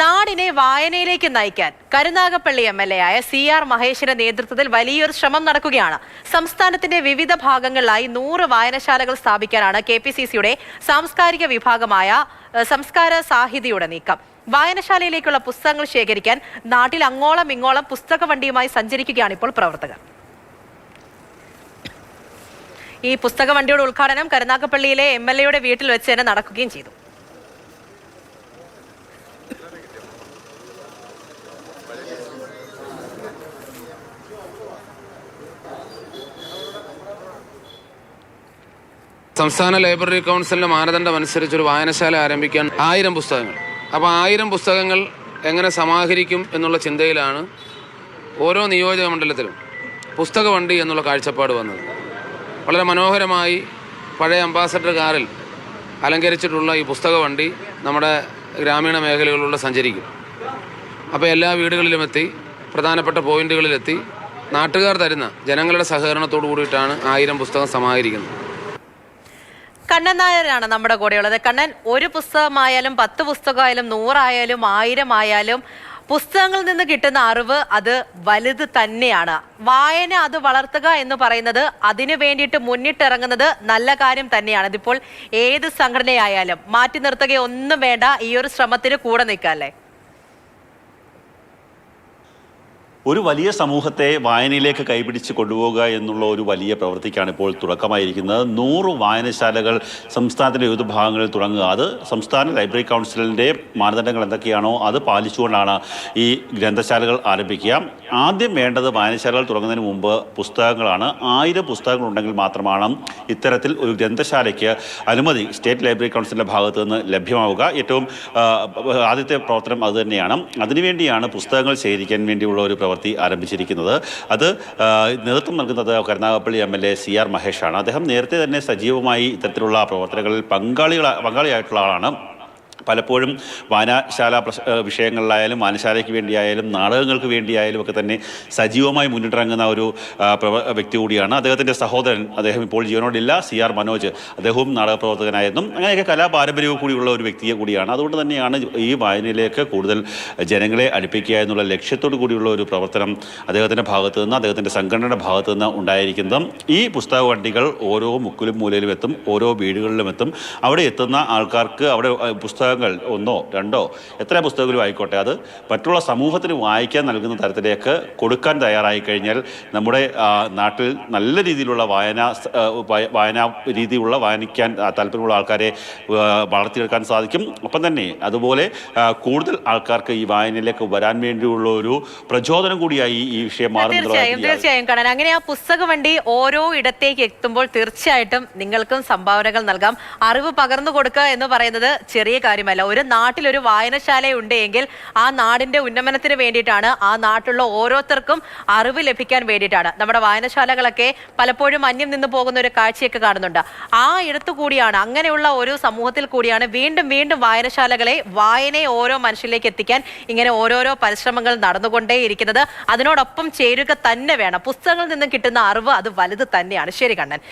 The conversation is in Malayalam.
നാടിനെ വായനയിലേക്ക് നയിക്കാൻ കരുനാഗപ്പള്ളി എം എൽ എ ആയ സി ആർ മഹേഷിന്റെ നേതൃത്വത്തിൽ വലിയൊരു ശ്രമം നടക്കുകയാണ്. സംസ്ഥാനത്തിന്റെ വിവിധ ഭാഗങ്ങളിലായി നൂറ് വായനശാലകൾ സ്ഥാപിക്കാനാണ് കെ പി സി സിയുടെ സാംസ്കാരിക വിഭാഗമായ സംസ്കാര സാഹിതിയുടെ നീക്കം. വായനശാലയിലേക്കുള്ള പുസ്തകങ്ങൾ ശേഖരിക്കാൻ നാട്ടിൽ അങ്ങോളം ഇങ്ങോളം പുസ്തക വണ്ടിയുമായി സഞ്ചരിക്കുകയാണ് ഇപ്പോൾ പ്രവർത്തകർ. ഈ പുസ്തക വണ്ടിയുടെ ഉദ്ഘാടനം കരുനാഗപ്പള്ളിയിലെ എം എൽ എയുടെ വീട്ടിൽ വെച്ച് തന്നെ നടക്കുകയും ചെയ്തു. സംസ്ഥാന ലൈബ്രറി കൗൺസിലിന്റെ മാനദണ്ഡം അനുസരിച്ച് ഒരു വായനശാല ആരംഭിക്കാൻ ആയിരം പുസ്തകങ്ങൾ. അപ്പോൾ ആയിരം പുസ്തകങ്ങൾ എങ്ങനെ സമാഹരിക്കും എന്നുള്ള ചിന്തയിലാണ് ഓരോ നിയോജക മണ്ഡലത്തിലും പുസ്തക വണ്ടി എന്നുള്ള കാഴ്ചപ്പാട് വന്നത്. വളരെ മനോഹരമായി പഴയ അംബാസഡർ കാറിൽ അലങ്കരിച്ചിട്ടുള്ള ഈ പുസ്തക വണ്ടി നമ്മുടെ ഗ്രാമീണ മേഖലകളിലൂടെ സഞ്ചരിക്കും. അപ്പോൾ എല്ലാ വീടുകളിലും എത്തി പ്രധാനപ്പെട്ട പോയിന്റുകളിലെത്തി നാട്ടുകാർ തരുന്ന ജനങ്ങളുടെ സഹകരണത്തോടു കൂടിയിട്ടാണ് ആയിരം പുസ്തകം സമാഹരിക്കുന്നത്. കണ്ണൻ നായരാണ് നമ്മുടെ കൂടെയുള്ളത്. കണ്ണൻ ഒരു പുസ്തകമായാലും പത്ത് പുസ്തകമായാലും നൂറായാലും ആയിരം ആയാലും പുസ്തകങ്ങളിൽ നിന്ന് കിട്ടുന്ന അറിവ് അത് വലുത് തന്നെയാണ്. വായന അത് വളർത്തുക എന്ന് പറയുന്നത് അതിനു വേണ്ടിയിട്ട് മുന്നിട്ടിറങ്ങുന്നത് നല്ല കാര്യം തന്നെയാണ്. ഇതിപ്പോൾ ഏത് സംഘടനയായാലും മാറ്റി നിർത്തുകയൊന്നും വേണ്ട ഈ ഒരു ശ്രമത്തിന് കൂടെ നിൽക്കാല്ലേ ഒരു വലിയ സമൂഹത്തെ വായനയിലേക്ക് കൈപിടിച്ച് കൊണ്ടുപോകുക എന്നുള്ള ഒരു വലിയ പ്രവൃത്തിക്കാണ് ഇപ്പോൾ തുടക്കമായിരിക്കുന്നത്. നൂറ് വായനശാലകൾ സംസ്ഥാനത്തിന്റെ വിവിധ ഭാഗങ്ങളിൽ തുടങ്ങുക. അത് സംസ്ഥാന ലൈബ്രറി കൗൺസിലിന്റെ മാനദണ്ഡങ്ങൾ എന്തൊക്കെയാണോ അത് പാലിച്ചുകൊണ്ടാണ് ഈ ഗ്രന്ഥശാലകൾ ആരംഭിക്കുക. ആദ്യം വേണ്ടത് വായനശാലകൾ തുടങ്ങുന്നതിന് മുമ്പ് പുസ്തകങ്ങളാണ്. ആയിരം പുസ്തകങ്ങൾ ഉണ്ടെങ്കിൽ മാത്രമാണ് ഇത്തരത്തിൽ ഒരു ഗ്രന്ഥശാലയ്ക്ക് അനുമതി സ്റ്റേറ്റ് ലൈബ്രറി കൗൺസിലിന്റെ ഭാഗത്തു നിന്ന് ലഭ്യമാവുക. ഏറ്റവും ആദ്യത്തെ പ്രവർത്തനം അതുതന്നെയാണ് അതിനുവേണ്ടിയാണ് പുസ്തകങ്ങൾ ശേഖരിക്കാൻ വേണ്ടിയുള്ള ഒരു പ്രവൃത്തി ആരംഭിച്ചിരിക്കുന്നത്. അത് നേതൃത്വം നൽകുന്നത് Karunagappally M L A C R മഹേഷാണ്. അദ്ദേഹം നേരത്തെ തന്നെ സജീവമായി ഇത്തരത്തിലുള്ള പ്രവർത്തനങ്ങളിൽ പങ്കാളികൾ പങ്കാളിയായിട്ടുള്ള ആളാണ്. പലപ്പോഴും വായനശാല വിഷയങ്ങളിലായാലും വായനശാലയ്ക്ക് വേണ്ടിയായാലും നാടകങ്ങൾക്ക് വേണ്ടിയായാലും ഒക്കെ തന്നെ സജീവമായി മുന്നിട്ടിറങ്ങുന്ന ഒരു വ്യക്തി കൂടിയാണ് അദ്ദേഹത്തിന്റെ സഹോദരൻ. അദ്ദേഹം ഇപ്പോൾ ജീവനോടില്ല സി ആർ മനോജ്. അദ്ദേഹവും നാടക പ്രവർത്തകനായിരുന്നു. അങ്ങനെയൊക്കെ കലാപാരമ്പര്യവും കൂടിയുള്ള ഒരു വ്യക്തിയെ കൂടിയാണ്. അതുകൊണ്ട് തന്നെയാണ് ഈ വായനയിലേക്ക് കൂടുതൽ ജനങ്ങളെ അടുപ്പിക്കുക എന്നുള്ള ലക്ഷ്യത്തോടു കൂടിയുള്ള ഒരു പ്രവർത്തനം അദ്ദേഹത്തിന്റെ ഭാഗത്തു നിന്ന് അദ്ദേഹത്തിന്റെ സംഘടനയുടെ ഭാഗത്തു നിന്ന് ഉണ്ടായിരിക്കുന്നതും. ഈ പുസ്തക വണ്ടികൾ ഓരോ മുക്കിലും മൂലയിലും എത്തും ഓരോ വീടുകളിലും എത്തും. അവിടെ എത്തുന്ന ആൾക്കാർക്ക് അവിടെ അഹ്, പുസ്തകങ്ങൾ ഒന്നോ രണ്ടോ എത്ര പുസ്തകങ്ങളും ആയിക്കോട്ടെ അത് മറ്റുള്ള സമൂഹത്തിന് വായിക്കാൻ നൽകുന്ന തരത്തിലേക്ക് കൊടുക്കാൻ തയ്യാറായി കഴിഞ്ഞാൽ നമ്മുടെ നാട്ടിൽ നല്ല രീതിയിലുള്ള വായന വായന രീതിയുള്ള വായനിക്കാൻ താല്പര്യമുള്ള ആൾക്കാരെ വളർത്തിയെടുക്കാൻ സാധിക്കും. ഒപ്പം തന്നെ അതുപോലെ കൂടുതൽ ആൾക്കാർക്ക് ഈ വായനയിലേക്ക് വരാൻ വേണ്ടിയുള്ള ഒരു പ്രചോദനം കൂടിയായി ഈ വിഷയം തീർച്ചയായും തീർച്ചയായും കാണാൻ. അങ്ങനെ ആ പുസ്തക വണ്ടി ഓരോ ഇടത്തേക്ക് എത്തുമ്പോൾ തീർച്ചയായിട്ടും നിങ്ങൾക്കും സംഭാവനകൾ നൽകാം. അറിവ് പകർന്നു കൊടുക്കുക എന്ന് പറയുന്നത് ചെറിയ കാര്യമല്ല ഒരു നാട്ടിൽ ഒരു വായനശാല ഉണ്ട് എങ്കിൽ ആ നാടിന്റെ ഉന്നമനത്തിന് വേണ്ടിയിട്ടാണ് ആ നാട്ടിലുള്ള ഓരോരുത്തർക്കും അറിവ് ലഭിക്കാൻ വേണ്ടിയിട്ടാണ്. നമ്മുടെ വായനശാലകളൊക്കെ പലപ്പോഴും അന്യം നിന്ന് പോകുന്ന ഒരു കാഴ്ചയൊക്കെ കാണുന്നുണ്ട്. ആ ഇടത്തു കൂടിയാണ് അങ്ങനെയുള്ള ഒരു സമൂഹത്തിൽ കൂടിയാണ് വീണ്ടും വീണ്ടും വായനശാലകളെ വായനയെ ഓരോ മനുഷ്യരിലേക്ക് എത്തിക്കാൻ ഇങ്ങനെ ഓരോരോ പരിശ്രമങ്ങൾ നടന്നുകൊണ്ടേയിരിക്കുന്നത് അതിനോടൊപ്പം ചേരുക തന്നെ വേണം. പുസ്തകങ്ങളിൽ നിന്നും കിട്ടുന്ന അറിവ് അത് വലുത് തന്നെയാണ്. ശരി കണ്ണൻ.